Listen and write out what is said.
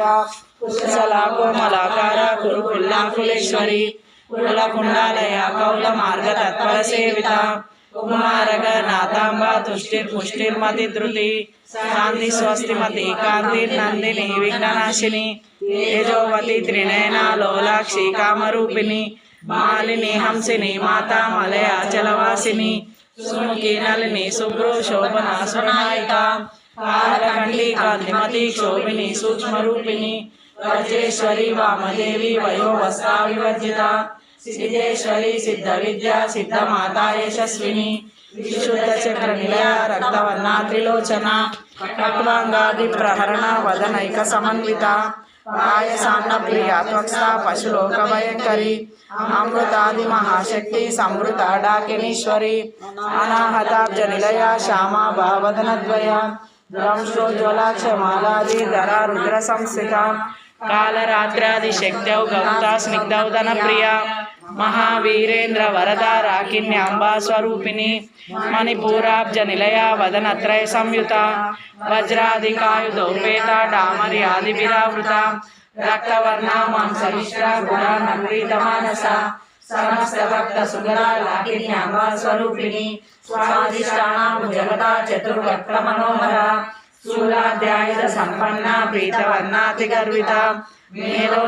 ప్రియ కుశలా కులకుండాలయ కౌల మార్గ తత్పర సేవిత కుమారగ నాథాంబ తుష్టి పుష్టిర్మతి ధృతి శాంతి స్వస్తిమతి కాంతి నందిని విఘ్ననాశిని తేజోవతి త్రినయన లోలాక్షి కామరూపిణి మాలిని హంసిని మాతా మలయాచలవాసిని సుముఖి నలిని శుభ్రు శోభన సునాయిక కాలకండి కాంతిమతి క్షోభిని సూక్ష్మరూపిణి వజ్రేశ్వరి వామదేవి వయోవస్తా వివర్జిత సిద్ధేశ్వరి సిద్ధ విద్య సిద్ధ మాతా యశస్విని విశుద్ధ చక్ర నిలయ రక్తవర్ణ త్రిలోచన కట్వాంగాది ప్రహరణ వదనైక సమన్విత పాయసాన్న ప్రియ త్వక్స పశులోక భయంకరి అమృతాది మహాశక్తి సంస్థిత కాలరాత్రాది శక్త్యౌ గౌత స్నిగ్ధౌదన ప్రియ మహావీరేంద్ర వరద రాకిన్యాంబా స్వరూపిణి మణిపూరాబ్జ నిలయ వదనత్రయ సంయుత వజ్రాధికాయుధోపేత డామరి ఆదిభిరావృత రక్తవర్ణ మాంసమిశ్ర గుణ నమ్రీత మానస సమస్త భక్త సుందర లాకిన్యాంబా స్వరూపిణి స్వాదిష్టానాం జగత చతుర్వక్ర మనోహర స్థూలాధ్యాయుధ సంపన్న ప్రీతవర్ణాతి గర్విత మేలో